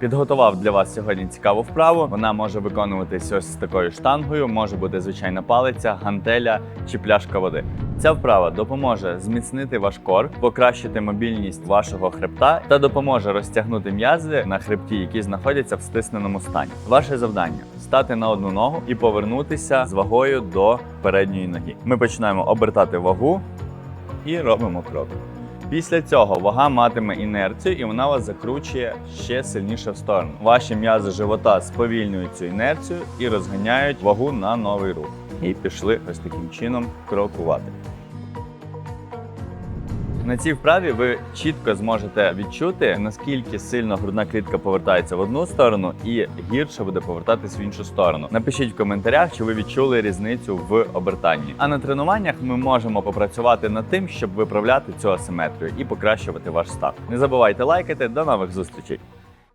Підготував для вас сьогодні цікаву вправу. Вона може виконуватись ось з такою штангою, може бути звичайна палиця, гантеля чи пляшка води. Ця вправа допоможе зміцнити ваш кор, покращити мобільність вашого хребта та допоможе розтягнути м'язи на хребті, які знаходяться в стисненому стані. Ваше завдання стати на одну ногу і повернутися з вагою до передньої ноги. Ми починаємо обертати вагу і робимо крок. Після цього вага матиме інерцію і вона вас закручує ще сильніше в сторону. Ваші м'язи живота сповільнюють цю інерцію і розганяють вагу на новий рух. І пішли ось таким чином крокувати. На цій вправі ви чітко зможете відчути, наскільки сильно грудна клітка повертається в одну сторону і гірше буде повертатись в іншу сторону. Напишіть в коментарях, чи ви відчули різницю в обертанні. А на тренуваннях ми можемо попрацювати над тим, щоб виправляти цю асиметрію і покращувати ваш став. Не забувайте лайкати. До нових зустрічей!